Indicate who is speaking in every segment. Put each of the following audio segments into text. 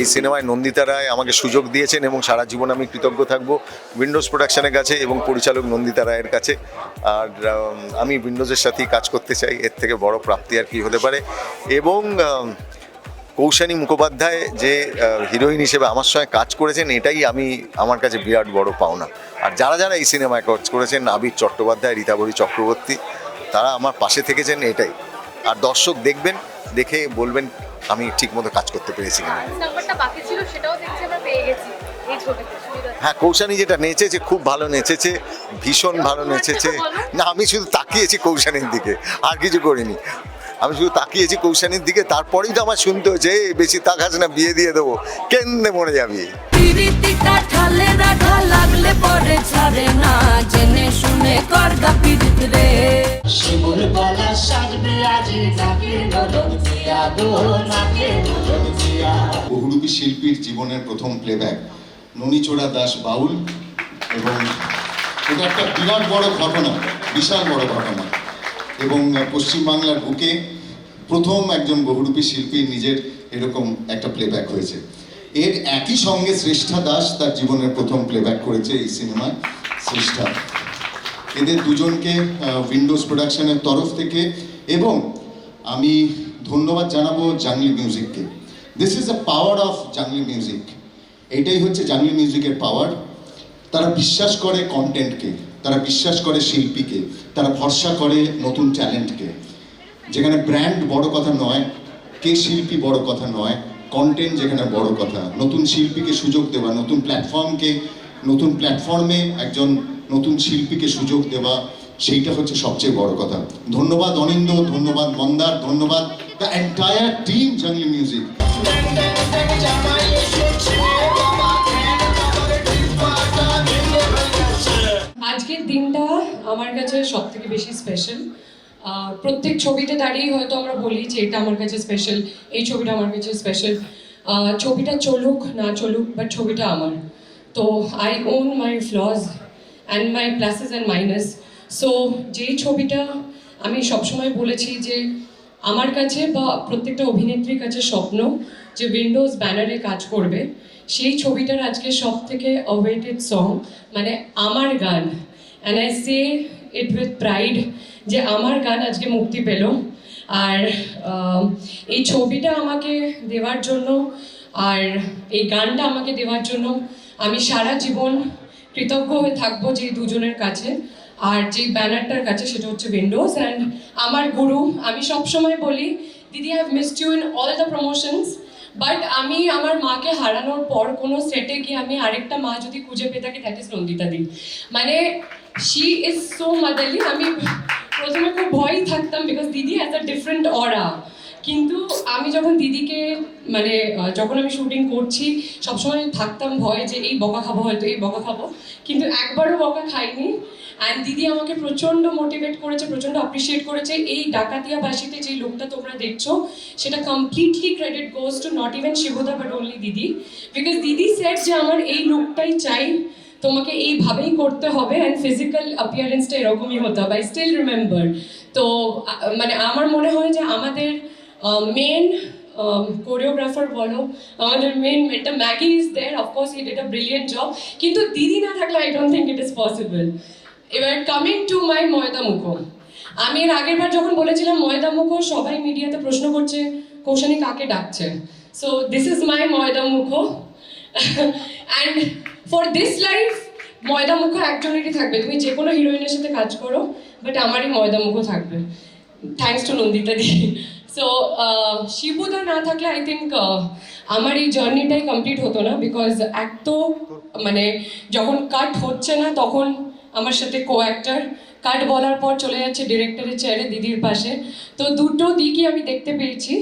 Speaker 1: এই সিনেমায় নন্দিতা রায় আমাকে সুযোগ দিয়েছেন এবং সারা জীবন আমি কৃতজ্ঞ থাকব উইন্ডোজ প্রোডাকশনের কাছে এবং পরিচালক নন্দিতা রায়ের কাছে। আর আমি উইন্ডোজের সাথেই কাজ করতে চাই, এর থেকে বড় প্রাপ্তি আর কি হতে পারে। এবং কৌশানী মুখোপাধ্যায় যে হিরোইন হিসেবে আমার সঙ্গে কাজ করেছেন, এটাই আমি আমার কাছে বিরাট বড় পাওনা। আর যারা যারা এই সিনেমায় কাজ করেছেন আবির চট্টোপাধ্যায় রীতাবরী চক্রবর্তী, তারা আমার পাশে থেকেছেন, এটাই। আর দর্শক দেখবেন, দেখে বলবেন আমি ঠিকমতো কাজ করতে পেরেছি কিনা।
Speaker 2: নাম্বারটা বাকি ছিল সেটাও দেখছি আমরা পেয়ে গেছি। এই ছবিতে সুবিধা।
Speaker 1: হ্যাঁ কৌশানী যেটা নেচেছে খুব ভালো নেচেছে ভীষণ ভালো নেচেছে। না আমি শুধু তাকিয়েছি কৌশানীর দিকে আর কিছু করিনি। আমি শুধু তাকিয়েছি কৌশানীর দিকে তারপরেই তো আমার শুনতে হচ্ছে "এই, বেশি তাকাস না বিয়ে দিয়ে দেবো। কেন্দ্রে মরে যাবি?
Speaker 3: লাগলে পরে ছাড়ে না জেনে শুনে পিরিত রে।
Speaker 4: বহুরূপী শিল্পীর জীবনের প্রথম প্লেব্যাক ননীচোড়া দাস বাউল এবং এটা একটা বিরাট বড় ঘটনা, বিশাল বড় ঘটনা। এবং পশ্চিমবাংলার বুকে প্রথম একজন বহুরূপী শিল্পী নিজের এরকম একটা প্লেব্যাক হয়েছে। এর একই সঙ্গে শ্রেষ্ঠা দাস তার জীবনের প্রথম প্লেব্যাক করেছে এই সিনেমায়, শ্রেষ্ঠা। এদের দুজনকে উইন্ডোজ প্রোডাকশনের তরফ থেকে এবং আমি ধন্যবাদ জানাব Jungli মিউজিককে। This is the power of Jungli music এটাই হচ্ছে জাংলি মিউজিকের পাওয়ার তারা বিশ্বাস করে কন্টেন্টকে তারা বিশ্বাস করে শিল্পীকে, তারা ভরসা করে নতুন ট্যালেন্টকে যেখানে ব্র্যান্ড বড় কথা নয়, কে শিল্পী বড় কথা নয় কন্টেন্ট যেখানে বড় কথা। নতুন শিল্পীকে সুযোগ দেওয়া, নতুন প্ল্যাটফর্মকে নতুন প্ল্যাটফর্মে একজন নতুন শিল্পীকে সুযোগ দেওয়া সেইটা হচ্ছে সবচেয়ে বড় কথা। ধন্যবাদ অনিন্দ, ধন্যবাদ মন্দার, ধন্যবাদ the entire team Jungli music
Speaker 5: আজকের দিনটা আমার কাছে সব থেকে বেশি স্পেশাল প্রত্যেক ছবিতে দাঁড়িয়ে হয়তো আমরা বলি যে এটা আমার কাছে স্পেশাল এই ছবিটা আমার কাছে স্পেশাল ছবিটা চলুক, না চলুক বাট ছবিটা আমার। তো I own my flaws and my pluses and minus so যেই ছবিটা আমি সবসময় বলেছি যে আমার কাছে বা প্রত্যেকটা অভিনেত্রীর কাছে স্বপ্ন যে উইন্ডোজ ব্যানারে কাজ করবে, সেই ছবিটার আজকে সব থেকে অওয়েটেড সং মানে আমার গান। And I say it with pride যে আমার গান আজকে মুক্তি পেল। আর এই ছবিটা আমাকে দেওয়ার জন্য আর এই গানটা আমাকে দেওয়ার জন্য আমি সারা জীবন কৃতজ্ঞ হয়ে থাকব যে দুজনের কাছে। আর যে ব্যানারটার কাছে সেটা হচ্ছে উইন্ডোজ অ্যান্ড আমার গুরু, আমি সবসময় বলি, দিদি have missed you in all the promotions but আমি আমার মাকে হারানোর পর কোনো সেটে গিয়ে আমি আরেকটা মা যদি খুঁজে পেয়ে থাকি দ্যাট ইজ নন্দিতা দি। মানে শি ইজ সো মাদারলি আমি প্রথমে খুব ভয়ই থাকতাম বিকজ দিদি হ্যাজ আ ডিফারেন্ট অরা কিন্তু আমি যখন দিদিকে মানে যখন আমি শুটিং করছি, সবসময় থাকতাম ভয় যে এই বকা খাব হয়তো, এই বকা খাব। কিন্তু একবারও বকা খাইনি। অ্যান্ড দিদি আমাকে প্রচণ্ড মোটিভেট করেছে, প্রচণ্ড অ্যাপ্রিসিয়েট করেছে। এই ডাকাতিয়া বাসিতে যে লোকটা তোমরা দেখছ, সেটা completely credit goes to not even Shibda but only দিদি। বিকজ দিদি সেট যে আমার এই লোকটাই চাই, তোমাকে এইভাবেই করতে হবে অ্যান্ড ফিজিক্যাল অ্যাপিয়ারেন্সটা এরকমই হতে হবে আই স্টিল রিমেম্বার তো মানে আমার মনে হয় যে আমাদের মেন কোরিওগ্রাফার বলো আমাদের main mentor Maggie is there of course he did a brilliant job কিন্তু দিদি না থাকলে I don't think it is possible এবার কামিং টু মাই ময়দা মুখো, আমি এর আগের বার যখন বলেছিলাম ময়দা মুখো, সবাই মিডিয়াতে প্রশ্ন করছে, কৌশানী কাকে ডাকছে? সো দিস ইজ মাই ময়দা মুখো অ্যান্ড ফর দিস লাইফ ময়দা মুখো একজনেরই থাকবে। তুমি যে কোনো হিরোইনের সাথে কাজ করো বাট আমারই ময়দা মুখো থাকবে। Thanks to Nandita di so শিবুদা না থাকলে আই থিঙ্ক আমার এই জার্নিটাই কমপ্লিট হতো না বিকজ এক তো মানে যখন কাট হচ্ছে না তখন আমার সাথে কো অ্যাক্টার কাট বলার পর চলে যাচ্ছে ডিরেক্টরের চেয়ারে দিদির পাশে। তো দুটো দিকই আমি দেখতে পেয়েছি।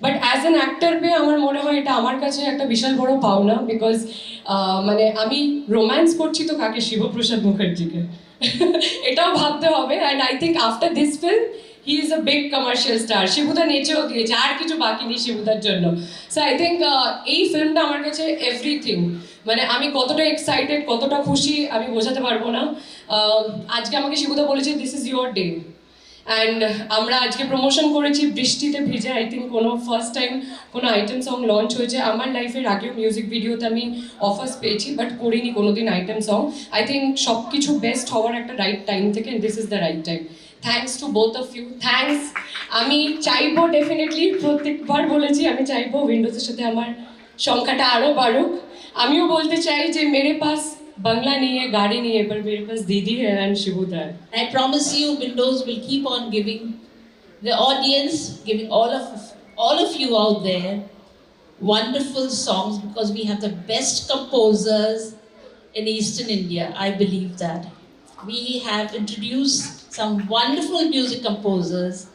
Speaker 5: বাট অ্যাজ অ্যান অ্যাক্টর পেয়ে আমার মনে হয় এটা আমার কাছে একটা বিশাল বড় পাওনা বিকজ মানে আমি রোম্যান্স করছি তো কাকে? শিবপ্রসাদ মুখার্জিকে। এটাও ভাবতে হবে। And I think after this film he is a big commercial star শিবুদা নেচেও দিয়েছে। আর কিছু বাকি নেই শিবুদার জন্য। সো আই থিঙ্ক এই ফিল্মটা আমার কাছে এভরিথিং মানে আমি কতটা এক্সাইটেড কতটা খুশি আমি বোঝাতে পারব না। আহ, আজকে আমাকে শিবুদা বলেছে this is your day and আমরা আজকে প্রমোশন করেছি বৃষ্টিতে ভিজে আই থিঙ্ক কোনো ফার্স্ট টাইম কোনো আইটেম সং লঞ্চ হয়েছে। আমার লাইফের আগেও মিউজিক ভিডিওতে আমি অফার্স পেয়েছি বাট করিনি কোনোদিন আইটেম সং আই থিঙ্ক সব কিছু বেস্ট হওয়ার একটা রাইট টাইম থেকে this is the right time Thanks to both of you thanks আমি চাইবো ডেফিনেটলি প্রত্যেকবার বলেছি আমি চাইবো উইন্ডোজের সাথে আমার সংখ্যাটা আরও বাড়ুক আমিও বলতে চাই যে মেরে পাস বাংলা নিয়ে গাড়ি নিয়ে এবার মেরে পাস দিদি হ্যাঁ অ্যান্ড শিবুদা হ্যায়
Speaker 3: I promise you, Windows will keep on giving the audience, giving all of all of you out there wonderful songs because we have the best composers in Eastern India. I believe that. We have introduced some wonderful music composers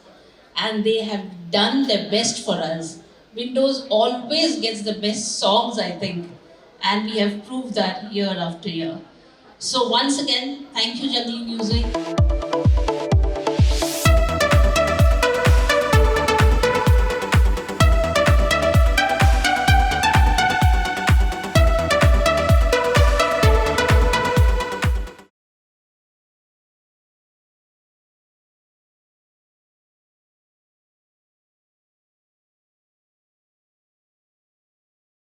Speaker 3: and they have done their best for us. Windows always gets the best songs, I think, and we have proved that year after year. So once again, thank you, Jaleel Music.